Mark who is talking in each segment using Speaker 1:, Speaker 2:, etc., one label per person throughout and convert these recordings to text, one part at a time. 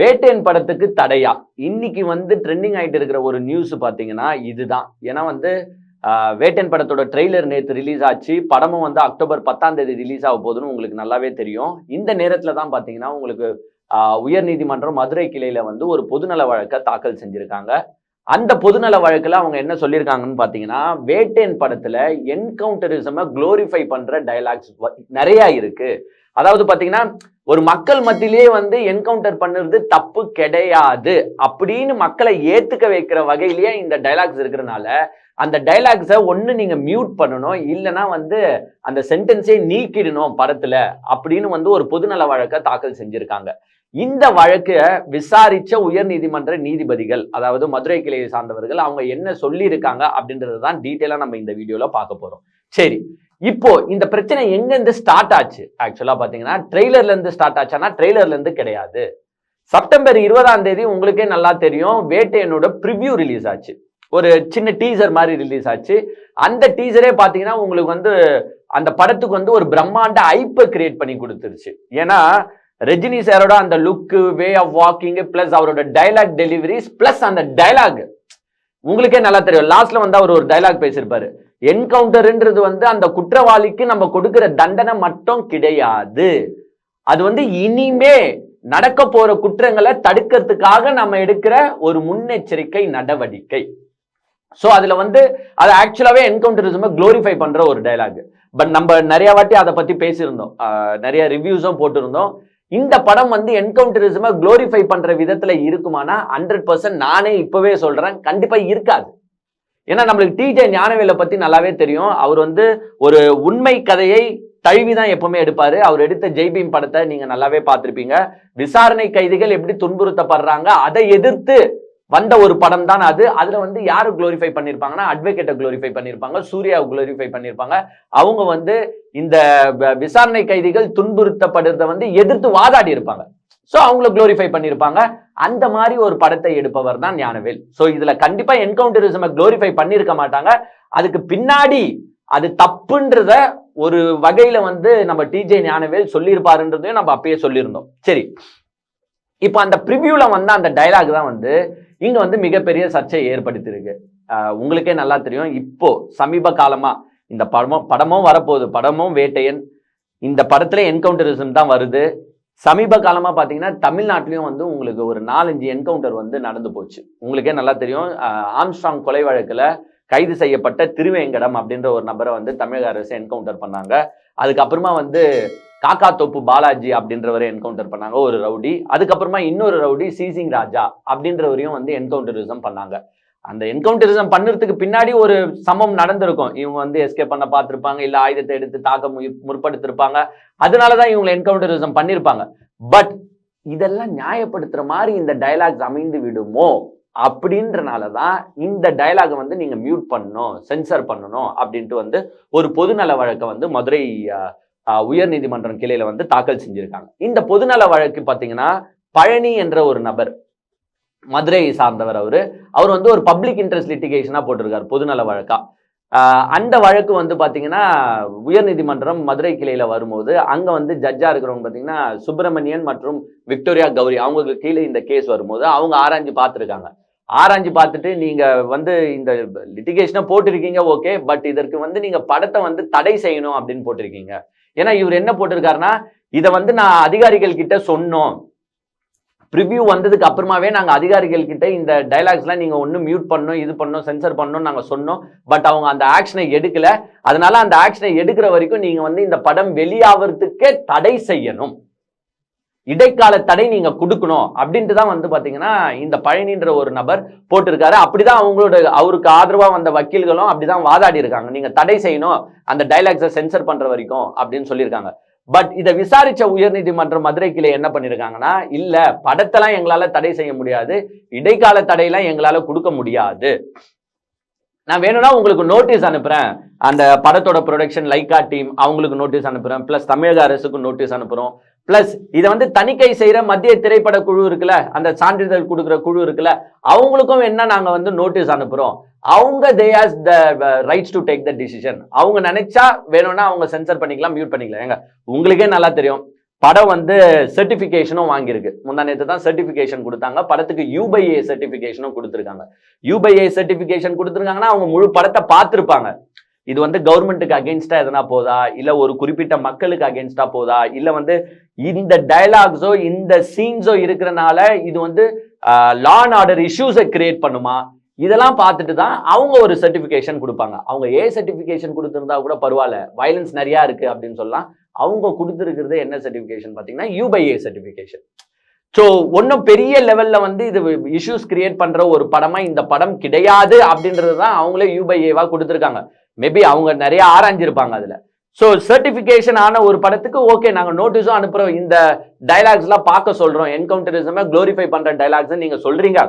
Speaker 1: வேட்டையன் படத்துக்கு தடையா? இன்னைக்கு வந்து ட்ரெண்டிங் ஆகிட்டு இருக்கிற ஒரு நியூஸ் பார்த்தீங்கன்னா இதுதான். ஏன்னா வந்து வேட்டேன் படத்தோட ட்ரெய்லர் நேற்று ரிலீஸ் ஆச்சு. படமும் வந்து அக்டோபர் பத்தாம் தேதி ரிலீஸ் ஆக போகுதுன்னு உங்களுக்கு நல்லாவே தெரியும். இந்த நேரத்தில் தான் பார்த்தீங்கன்னா உங்களுக்கு உயர்நீதிமன்றம் மதுரை கிளையில் வந்து ஒரு பொதுநல வழக்கை தாக்கல் செஞ்சுருக்காங்க. அந்த பொதுநல வழக்கில் அவங்க என்ன சொல்லியிருக்காங்கன்னு பார்த்தீங்கன்னா வேட்டையன் படத்தில் என்கவுண்டரிசமை குளோரிஃபை பண்ணுற டயலாக்ஸ் நிறையா இருக்குது அதாவது பார்த்தீங்கன்னா ஒரு மக்கள் மத்தியிலேயே வந்து என்கவுண்டர் பண்ணுறது தப்பு கிடையாது. அப்படின்னு மக்களை ஏத்துக்க வைக்கிற வகையிலேயே இந்த டைலாக்ஸ் இருக்கிறனால அந்த டைலாக்ஸை ஒன்று நீங்க மியூட் பண்ணணும் இல்லைன்னா வந்து அந்த சென்டென்ஸே நீக்கிடணும் படத்துல அப்படின்னு வந்து ஒரு பொதுநல வழக்கை தாக்கல் செஞ்சிருக்காங்க. இந்த வழக்கை விசாரிச்ச உயர்நீதிமன்ற நீதிபதிகள் அதாவது மதுரை கிளையை சார்ந்தவர்கள் அவங்க என்ன சொல்லியிருக்காங்க அப்படின்றது தான் டீட்டெயிலாக நம்ம இந்த வீடியோவில் பார்க்க போகிறோம் சரி இப்போ இந்த பிரச்சனை எங்கேருந்து ஸ்டார்ட் ஆச்சு? ஆக்சுவலா பாத்தீங்கன்னா ட்ரெய்லர்ல இருந்து ஸ்டார்ட் ஆச்சானா ட்ரெய்லர்ல இருந்து கிடையாது. செப்டம்பர் இருபதாம் தேதி உங்களுக்கே நல்லா தெரியும் வேட்டையனோட ப்ரிவ்யூ ரிலீஸ் ஆச்சு. ஒரு சின்ன டீசர் மாதிரி ரிலீஸ் ஆச்சு. அந்த டீசரே பாத்தீங்கன்னா உங்களுக்கு வந்து அந்த படத்துக்கு வந்து ஒரு பிரம்மாண்ட ஐப்பை கிரியேட் பண்ணி கொடுத்துருச்சு. ஏன்னா ரஜினி சாரோட அந்த look way of walking plus அவரோட டைலாக் டெலிவரிஸ் பிளஸ் அந்த டைலாக் உங்களுக்கே நல்லா தெரியும். லாஸ்ட்ல வந்து அவர் ஒரு டைலாக் பேசியிருப்பாரு. என்கவுண்டர்ன்றது வந்து அந்த குற்றவாளிக்கு நம்ம கொடுக்கிற தண்டனை மட்டும் கிடையாது. அது வந்து இனிமே நடக்க போற குற்றங்களை தடுக்கிறதுக்காக நம்ம எடுக்கிற ஒரு முன்னெச்சரிக்கை நடவடிக்கை. சோ அதுல வந்து அது ஆக்சுவலாவே என்கவுண்டரிசம் குளோரிஃபை பண்ற ஒரு டைலாக் பட் நம்ம நிறைய வாட்டி அதை பத்தி பேசியிருந்தோம். நிறைய ரிவ்யூஸும் போட்டிருந்தோம். இந்த படம் வந்து என்கவுண்டரிசம் குளோரிஃபை பண்ற விதத்துல இருக்குமானா ஹண்ட்ரட் பர்சன்ட் நானே இப்பவே சொல்றேன். கண்டிப்பா இருக்காது. ஏன்னா நம்மளுக்கு டிஜே ஞானவேலை பத்தி நல்லாவே தெரியும். அவர் வந்து ஒரு உண்மை கதையை தழுவி தான் எப்பவுமே எடுப்பாரு. அவர் எடுத்த ஜெய்பீம் படத்தை நீங்க நல்லாவே பார்த்துருப்பீங்க. விசாரணை கைதிகள் எப்படி துன்புறுத்தப்படுறாங்க அதை எதிர்த்து வந்த ஒரு படம் தான் அது. அதுல வந்து யாரு குளோரிஃபை பண்ணிருப்பாங்கன்னா அட்வொகேட்டை குளோரிஃபை பண்ணிருப்பாங்க சூர்யாவை குளோரிஃபை பண்ணிருப்பாங்க. அவங்க வந்து இந்த விசாரணை கைதிகள் துன்புறுத்தப்படுறத வந்து எதிர்த்து வாதாடி இருப்பாங்க. ஸோ அவங்கள குளோரிஃபை பண்ணியிருப்பாங்க அந்த மாதிரி ஒரு படத்தை எடுப்பவர் தான் ஞானவேல். ஸோ இதில் கண்டிப்பாக என்கவுண்டரிசமை குளோரிஃபை பண்ணியிருக்க மாட்டாங்க. அதுக்கு பின்னாடி அது தப்புன்றத ஒரு வகையில் வந்து நம்ம டிஜே ஞானவேல் சொல்லியிருப்பாருன்றதையும் நம்ம அப்பயே சொல்லியிருந்தோம். சரி. இப்போ அந்த ப்ரிவியூவில் வந்த அந்த டயலாக் தான் வந்து இங்கே வந்து மிகப்பெரிய சர்ச்சையை ஏற்படுத்தியிருக்கு. உங்களுக்கே நல்லா தெரியும். இப்போ சமீப காலமாக இந்த படமும் படமும் வரப்போகுது. படமும் வேட்டையன். இந்த படத்துல என்கவுண்டரிசம் தான் வருது. சமீப காலமாக பார்த்தீங்கன்னா தமிழ்நாட்டிலையும் வந்து உங்களுக்கு ஒரு நாலஞ்சு என்கவுண்டர் வந்து நடந்து போச்சு. உங்களுக்கே நல்லா தெரியும். ஆம்ஸ்ட்ராங் கொலை வழக்கில் கைது செய்யப்பட்ட திருவேங்கடம் அப்படின்ற ஒரு நபரை வந்து தமிழக அரசு என்கவுண்டர் பண்ணாங்க. அதுக்கப்புறமா வந்து காக்கா தொப்பு பாலாஜி அப்படின்றவரை என்கவுண்டர் பண்ணாங்க ஒரு ரவுடி. அதுக்கப்புறமா இன்னொரு ரவுடி சீசிங் ராஜா அப்படின்றவரையும் வந்து என்கவுண்டரிசம் பண்ணாங்க. அந்த என்கவுண்டரிசம் பண்ணுறதுக்கு பின்னாடி ஒரு சமம் நடந்திருக்கும். இவங்க வந்து எஸ்கேப் பண்ண பார்த்துருப்பாங்க இல்லை ஆயுதத்தை எடுத்து தாக்க முய- அதனால அதனாலதான் இவங்களை என்கவுண்டரிசம் பண்ணிருப்பாங்க பட் இதெல்லாம் நியாயப்படுத்துற மாதிரி இந்த டயலாக்ஸ் அமைந்து விடுமோ? அப்படின்றனால தான் இந்த டயலாகை வந்து நீங்க மியூட் பண்ணணும் சென்சர் பண்ணணும் அப்படின்ட்டு வந்து ஒரு பொதுநல வழக்கை வந்து மதுரை உயர் நீதிமன்றம் உயர்நீதிமன்றம் கிளையில வந்து தாக்கல் செஞ்சிருக்காங்க. இந்த பொதுநல வழக்கு பாத்தீங்கன்னா பழனி என்ற ஒரு நபர் மதுரையை சார்ந்தவர் அவர். அவர் வந்து ஒரு பப்ளிக் இன்ட்ரெஸ்ட் லிட்டிகேஷனாக போட்டிருக்கார் பொதுநல வழக்கா. அந்த வழக்கு வந்து பார்த்தீங்கன்னா உயர்நீதிமன்றம் மதுரை கிளையில் வரும்போது அங்கே வந்து ஜட்ஜாக இருக்கிறவங்க பார்த்தீங்கன்னா சுப்பிரமணியன் மற்றும் விக்டோரியா கௌரி அவங்களுக்கு கீழே இந்த கேஸ் வரும்போது அவங்க ஆராய்ஞ்சு பார்த்துருக்காங்க. ஆராய்ஞ்சு பார்த்துட்டு நீங்கள் வந்து இந்த லிட்டிகேஷனை போட்டிருக்கீங்க ஓகே பட் இதற்கு வந்து நீங்கள் படத்தை வந்து தடை செய்யணும் அப்படின்னு போட்டிருக்கீங்க. ஏன்னா இவர் என்ன போட்டிருக்காருன்னா இதை வந்து நான் அதிகாரிகள் கிட்ட சொன்னோம். ப்ரிவ்யூ வந்ததுக்கு அப்புறமாவே நாங்கள் அதிகாரிகள் கிட்ட இந்த டைலாக்ஸ்லாம் நீங்கள் ஒன்றும் மியூட் பண்ணணும் இது பண்ணணும் சென்சர் பண்ணணும் நாங்கள் சொன்னோம். பட் அவங்க அந்த ஆக்ஷனை எடுக்கலை. அதனால அந்த ஆக்ஷனை எடுக்கிற வரைக்கும் நீங்கள் வந்து இந்த படம் வெளியாவதுக்கே தடை செய்யணும். இடைக்கால தடை நீங்க கொடுக்கணும் அப்படின்ட்டு தான் வந்து பாத்தீங்கன்னா இந்த பழனின்ற ஒரு நபர் போட்டிருக்காரு. அப்படிதான் அவங்களோட அவருக்கு ஆதரவா வந்த வக்கீல்களும் அப்படிதான் வாதாடி இருக்காங்க. நீங்க தடை செய்யணும் அந்த டைலாக்ஸை சென்சர் பண்ற வரைக்கும் அப்படின்னு சொல்லியிருக்காங்க. பட் இதை விசாரிச்ச உயர்நீதிமன்றம் மதுரை கிளை என்ன பண்ணிருக்காங்கன்னா இல்ல படத்தெல்லாம் எங்களால தடை செய்ய முடியாது இடைக்கால தடையெல்லாம் எங்களால கொடுக்க முடியாது. நான் வேணும்னா உங்களுக்கு நோட்டீஸ் அனுப்புறேன். அந்த படத்தோட ப்ரொடக்ஷன் லைக்கா டீம் அவங்களுக்கு நோட்டீஸ் அனுப்புறேன். பிளஸ் தமிழக அரசுக்கு நோட்டீஸ் அனுப்புறோம். பிளஸ் இதை வந்து தணிக்கை செய்யற மத்திய திரைப்பட குழு இருக்குல்ல அந்த சான்றிதழ் கொடுக்குற குழு இருக்குல்ல அவங்களுக்கும் என்ன நாங்க வந்து நோட்டீஸ் அனுப்புறோம். அவங்க they has the rights to take the decision அவங்க நினைச்சா வேணும்னா அவங்க சென்சர் பண்ணிக்கலாம் மியூட் பண்ணிக்கலாம். ஏங்க உங்களுக்கே நல்லா தெரியும். படம் வந்து சர்டிஃபிகேஷனும் வாங்கியிருக்கு. முந்தா நேற்று தான் சர்டிஃபிகேஷன் கொடுத்தாங்க. படத்துக்கு யூபைஏ சர்டிஃபிகேஷனும் கொடுத்துருக்காங்க. யூபைஏ சர்டிஃபிகேஷன் கொடுத்துருக்காங்கன்னா அவங்க முழு படத்தை பார்த்துருப்பாங்க. இது வந்து கவர்மெண்ட்டுக்கு அகேன்ஸ்டா எதனா போதா? இல்ல ஒரு குறிப்பிட்ட மக்களுக்கு அகேன்ஸ்டா போதா? இல்ல வந்து இந்த டயலாக்ஸோ இந்த சீன்ஸோ இருக்கிறனால இது வந்து லா அண்ட் ஆர்டர் இஷ்யூஸை கிரியேட் பண்ணுமா? இதெல்லாம் பார்த்துட்டு தான் அவங்க ஒரு சர்டிஃபிகேஷன் கொடுப்பாங்க. அவங்க ஏ சர்டிஃபிகேஷன் கொடுத்துருந்தா கூட பரவாயில்ல. வயலன்ஸ் நிறையா இருக்கு அப்படின்னு சொல்லலாம். அவங்க கொடுத்துருக்கிறது என்ன சர்டிஃபிகேஷன் பார்த்தீங்கன்னா யூபைஏ சர்டிஃபிகேஷன் ஸோ ஒன்றும் பெரிய லெவலில் வந்து இது இஷ்யூஸ் கிரியேட் பண்ணுற ஒரு படமாக இந்த படம் கிடையாது அப்படின்றது தான் அவங்களே யூபைஏவாக கொடுத்துருக்காங்க. மேபி அவங்க நிறைய ஆராய்ஞ்சிருப்பாங்க அதில். ஸோ சர்டிஃபிகேஷன் ஆன ஒரு படத்துக்கு ஓகே நாங்கள் நோட்டீஸும் அனுப்புகிறோம் இந்த டைலாக்ஸ்லாம் பார்க்க சொல்கிறோம் என்கவுண்டரிசமே க்ளோரிஃபை பண்ணுற டைலாக்ஸ் நீங்கள் சொல்கிறீங்க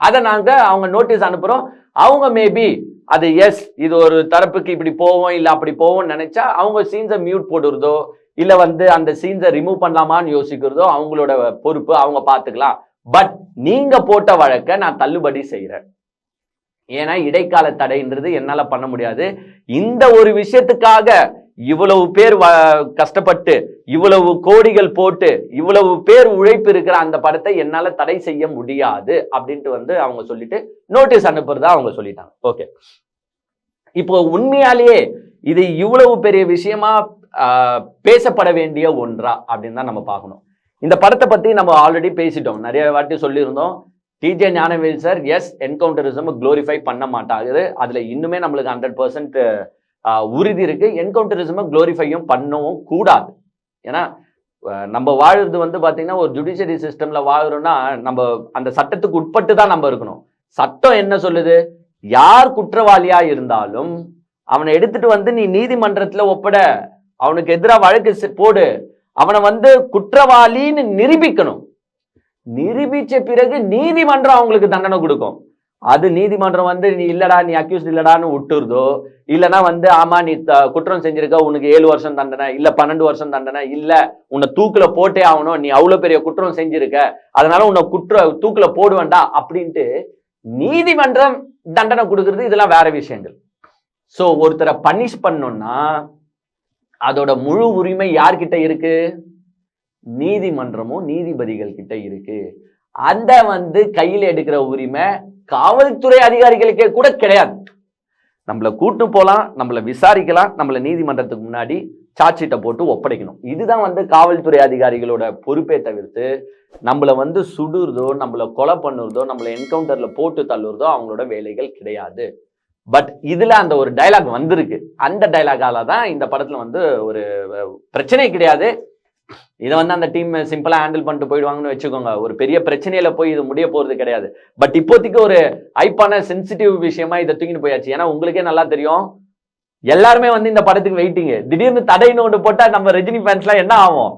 Speaker 1: அதை நாங்கள் அவங்க நோட்டீஸ் அனுப்புகிறோம் அவங்க மேபி அது எஸ் இது ஒரு தரப்புக்கு இப்படி போவோம் இல்லை அப்படி போவோம்னு நினைச்சா அவங்க சீன்ஸை மியூட் போடுறதோ இல்லை வந்து அந்த சீன்ஸை ரிமூவ் பண்ணலாமான்னு யோசிக்கிறதோ அவங்களோட பொறுப்பு அவங்க பார்த்துக்கலாம். பட் நீங்கள் போட்ட வழக்கை நான் தள்ளுபடி செய்கிறேன் ஏன்னா இடைக்கால தடைன்றது என்னால பண்ண முடியாது. இந்த ஒரு விஷயத்துக்காக இவ்வளவு பேர் கஷ்டப்பட்டு இவ்வளவு கோடிகள் போட்டு இவ்வளவு பேர் உழைப்பு இருக்கிற அந்த படத்தை என்னால தடை செய்ய முடியாது அப்படின்ட்டு வந்து அவங்க சொல்லிட்டு நோட்டீஸ் அனுப்புறதா அவங்க சொல்லிட்டாங்க. ஓகே இப்போ உண்மையாலேயே இது இவ்வளவு பெரிய விஷயமா பேசப்பட வேண்டிய ஒன்றா அப்படின்னு தான் நம்ம பார்க்கணும். இந்த படத்தை பத்தி நம்ம ஆல்ரெடி பேசிட்டோம். நிறைய வாட்டி சொல்லியிருந்தோம். TJ Gnanavel sir S encounterism glorify பண்ண மாட்டாகுது அதுல இன்னுமே நம்மளுக்கு ஹண்ட்ரட் பர்சன்ட் உறுதி இருக்கு. என்கவுண்டரிசமை குளோரிஃபையும் பண்ணவும் கூடாது. ஏன்னா நம்ம வாழ்றது வந்து பார்த்திங்கன்னா ஒரு ஜுடிஷியரி சிஸ்டம்ல வாழுறோம்னா நம்ம அந்த சட்டத்துக்கு உட்பட்டு தான் நம்ம இருக்கணும். சட்டம் என்ன சொல்லுது? யார் குற்றவாளியா இருந்தாலும் அவனை எடுத்துட்டு வந்து நீ நீதிமன்றத்துல ஒப்பட அவனுக்கு எதிராக வழக்கு போடு. அவனை வந்து குற்றவாளின்னு நிரூபிக்கணும். நிரூபிச்ச பிறகு நீதிமன்றம் அவங்களுக்கு தண்டனை கொடுக்கும். அது நீதிமன்றம் வந்து நீ இல்லடா நீ அக்யூஸ்ட் இல்லடான்னு விட்டுருதோ? இல்லைன்னா வந்து ஆமா நீ குற்றம் செஞ்சிருக்க உனக்கு ஏழு வருஷம் தண்டனை இல்ல பன்னெண்டு வருஷம் தண்டனை இல்ல உன்னை தூக்குல போட்டே ஆகணும் நீ அவ்வளவு பெரிய குற்றம் செஞ்சிருக்க அதனால உன்னை குற்ற தூக்குல போடுவேண்டா அப்படின்ட்டு நீதிமன்றம் தண்டனை கொடுக்கறது இதெல்லாம் வேற விஷயங்கள். ஸோ ஒருத்தரை பனிஷ் பண்ணோம்னா அதோட முழு உரிமை யார்கிட்ட இருக்கு? நீதிமன்றமும் நீதிபதிகள் கிட்ட இருக்கு. அந்த வந்து கையில் எடுக்கிற உரிமை காவல்துறை அதிகாரிகளுக்கே கூட கிடையாது. நம்மளை கூட்டு போகலாம் நம்மளை விசாரிக்கலாம் நம்மளை நீதிமன்றத்துக்கு முன்னாடி சார்ஜ்ஷீட்டை போட்டு ஒப்படைக்கணும். இதுதான் வந்து காவல்துறை அதிகாரிகளோட பொறுப்பே தவிர்த்து நம்மளை வந்து சுடுறதோ நம்மளை கொலை பண்ணுறதோ நம்மளை என்கவுண்டரில் போட்டு தள்ளுறதோ அவங்களோட வேலைகள் கிடையாது. பட் இதில் அந்த ஒரு டைலாக் வந்திருக்கு. அந்த டைலாகால தான் இந்த படத்தில் வந்து ஒரு பிரச்சனை கிடையாது. இதை வந்து அந்த டீம் சிம்பிளாக ஹேண்டில் பண்ணிட்டு போயிடுவாங்கன்னு வச்சுக்கோங்க. ஒரு பெரிய பிரச்சனையில் போய் இது முடிய போகிறது கிடையாது. பட் இப்போதைக்கு ஒரு ஐப்பான சென்சிட்டிவ் விஷயமா இதை தூக்கிட்டு போயாச்சு. ஏன்னா உங்களுக்கே நல்லா தெரியும். எல்லாருமே வந்து இந்த படத்துக்கு வெயிட்டிங்க திடீர்னு தடை நோண்டு போட்டால் நம்ம ரஜினி ஃபேன்ஸ்லாம் என்ன ஆகும்?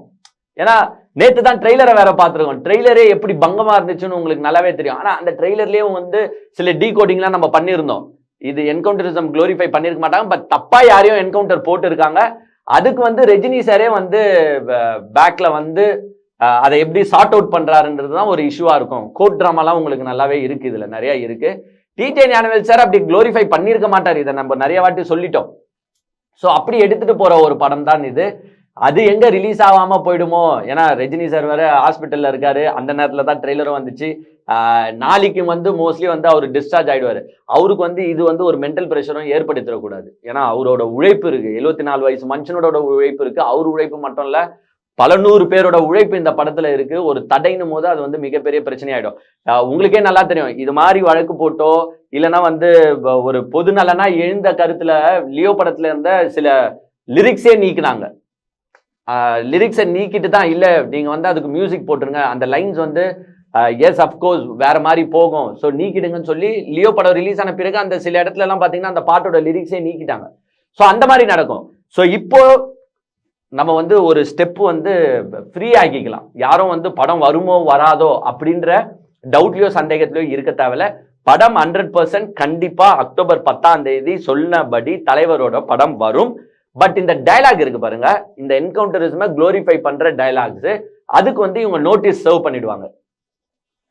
Speaker 1: ஏன்னா நேற்று தான் ட்ரெய்லரை வேற பார்த்துருக்கோம். ட்ரெய்லரே எப்படி பங்கமாக இருந்துச்சுன்னு உங்களுக்கு நல்லாவே தெரியும். ஆனால் அந்த ட்ரெய்லர்லேயும் வந்து சில டீ கோடிங்லாம் நம்ம பண்ணியிருந்தோம். இது என்கவுண்டரிசம் குளோரிஃபை பண்ணியிருக்க மாட்டாங்க. பட் தப்பாக யாரையும் என்கவுண்டர் போட்டு இருக்காங்க அதுக்கு வந்து ரஜினி சாரே வந்து பேக்ல வந்து அதை எப்படி சார்ட் அவுட் பண்றாருன்றது தான் ஒரு இஷ்யூவா இருக்கும். கோர்ட் ட்ராமாலாம் உங்களுக்கு நல்லாவே இருக்கு இதுல நிறைய இருக்கு. டிஜே ஞானவேல் சார் அப்படி குளோரிஃபை பண்ணியிருக்க மாட்டார் இதை நம்ம நிறைய வாட்டி சொல்லிட்டோம். ஸோ அப்படி எடுத்துட்டு போற ஒரு படம் தான் இது. அது எங்க ரிலீஸ் ஆகாம போயிடுமோ? ஏன்னா ரஜினி சார் வேற ஹாஸ்பிட்டல்ல இருக்காரு. அந்த நேரத்துல தான் ட்ரெய்லரும் வந்துச்சு. நாளைக்கு வந்து மோஸ்ட்லி வந்து அவர் டிஸ்சார்ஜ் ஆயிடுவாரு. அவருக்கு வந்து இது வந்து ஒரு மென்டல் ப்ரெஷரும் ஏற்படுத்திடக்கூடாது. ஏன்னா அவரோட உழைப்பு இருக்கு. எழுபத்தி நாலு வயசு மனுஷனோட உழைப்பு இருக்கு. அவர் உழைப்பு மட்டும் இல்ல பல நூறு பேரோட உழைப்பு இந்த படத்துல இருக்கு. ஒரு தடைன்னு போது அது வந்து மிகப்பெரிய பிரச்சனையாயிடும். உங்களுக்கே நல்லா தெரியும். இது மாதிரி வழக்கு போட்டோ இல்லைன்னா வந்து ஒரு பொது நலனா எழுந்த கருத்துல லியோ படத்துல இருந்த சில லிரிக்ஸே நீக்கினாங்க. லிரிக்ஸை நீக்கிட்டு தான் இல்லை. நீங்கள் வந்து அதுக்கு மியூசிக் போட்டுருங்க. அந்த லைன்ஸ் வந்து எஸ் அஃப்கோர்ஸ் வேற மாதிரி போகும். ஸோ நீக்கிடுங்கன்னு சொல்லி லியோ படம் ரிலீஸ் ஆன பிறகு அந்த சில இடத்துல எல்லாம் பார்த்தீங்கன்னா அந்த பாட்டோட லிரிக்ஸே நீக்கிட்டாங்க. ஸோ அந்த மாதிரி நடக்கும். ஸோ இப்போ நம்ம வந்து ஒரு ஸ்டெப் வந்து ஃப்ரீ ஆக்கிக்கலாம். யாரும் வந்து படம் வருமோ வராதோ அப்படின்ற டவுட்லையோ சந்தேகத்திலையோ இருக்க தேவையில்ல. படம் ஹண்ட்ரட் பர்சன்ட் கண்டிப்பாக அக்டோபர் பத்தாம் தேதி சொன்னபடி தலைவரோட படம் வரும். பட் இந்த டைலாக் இருக்கு பாருங்க. இந்த என்கவுண்டரிசமை குளோரிஃபை பண்ற டைலாக்ஸ் அதுக்கு வந்து இவங்க நோட்டீஸ் சர்வ் பண்ணிடுவாங்க.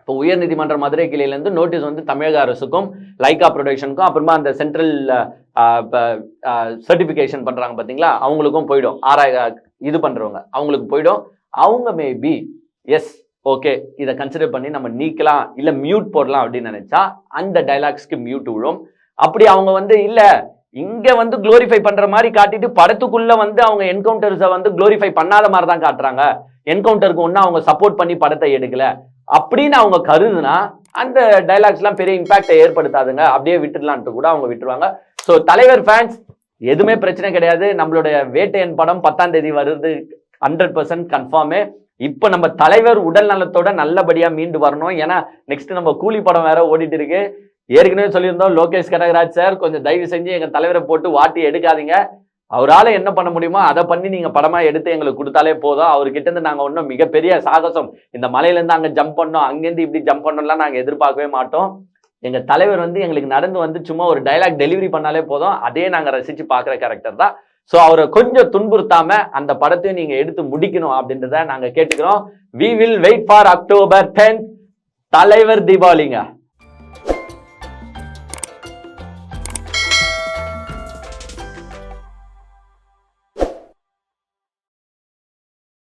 Speaker 1: இப்போ உயர்நீதிமன்ற மதுரை கிளையிலேருந்து நோட்டீஸ் வந்து தமிழக அரசுக்கும் லைகா ப்ரொடக்ஷனுக்கும் அப்புறமா அந்த சென்ட்ரல் சர்டிஃபிகேஷன் பண்ணுறாங்க பார்த்தீங்களா அவங்களுக்கும் போயிடும். ஆராய இது பண்ணுறவங்க அவங்களுக்கு போயிடும். அவங்க மேபி எஸ் ஓகே இதை கன்சிடர் பண்ணி நம்ம நீக்கலாம் இல்ல மியூட் போடலாம் அப்படின்னு நினைச்சா அந்த டைலாக்ஸ்க்கு மியூட் விழும். அப்படி அவங்க வந்து இல்லை இங்க வந்து குளோரிஃபை பண்ற மாதிரி காட்டிட்டு படத்துக்குள்ள வந்து அவங்க என்கவுண்டர்ஸை வந்து குளோரிஃபை பண்ணாத மாதிரி தான் காட்டுறாங்க. என்கவுண்டருக்கு ஒன்னும் அவங்க சப்போர்ட் பண்ணி படத்தை எடுக்கல. அப்படின்னு அவங்க கருதுனா அந்த டைலாக்ஸ்லாம் பெரிய இம்பாக்டை ஏற்படுத்தாதுங்க. அப்படியே விட்டுடலான்ட்டு கூட அவங்க விட்டுருவாங்க. ஸோ தலைவர் ஃபேன்ஸ் எதுவுமே பிரச்சனை கிடையாது. நம்மளுடைய வேட்டையன் படம் பத்தாம் தேதி வருது. ஹண்ட்ரட் பர்சன்ட் கன்ஃபார்மே இப்போ நம்ம தலைவர் உடல் நலத்தோட நல்லபடியாக மீண்டு வரணும். ஏன்னா நெக்ஸ்ட் நம்ம கூலி படம் வேற ஓடிட்டு இருக்கு. ஏற்கனவே சொல்லியிருந்தோம் லோகேஷ் கனகராஜ் சார் கொஞ்சம் தயவு செஞ்சு எங்கள் தலைவரை போட்டு வாட்டி எடுக்காதீங்க. அவரால் என்ன பண்ண முடியுமோ அதை பண்ணி நீங்கள் படமாக எடுத்து எங்களுக்கு கொடுத்தாலே போதும். அவர்கிட்ட இருந்து நாங்கள் ஒன்றும் மிகப்பெரிய சாகசம். இந்த மலையிலேருந்து அங்கே ஜம்ப் பண்ணோம் அங்கேருந்து இப்படி ஜம்ப் பண்ணோம்லாம் நாங்கள் எதிர்பார்க்கவே மாட்டோம். எங்கள் தலைவர் வந்து எங்களுக்கு நடந்து வந்து சும்மா ஒரு டைலாக் டெலிவரி பண்ணாலே போதும். அதே நாங்கள் ரசித்து பார்க்குற கேரக்டர் தான். ஸோ அவரை கொஞ்சம் துன்புறுத்தாம அந்த படத்தையும் நீங்கள் எடுத்து முடிக்கணும் அப்படின்றத நாங்கள் கேட்டுக்கிறோம். We will wait for October tenth தலைவர் தீபாவளிங்க.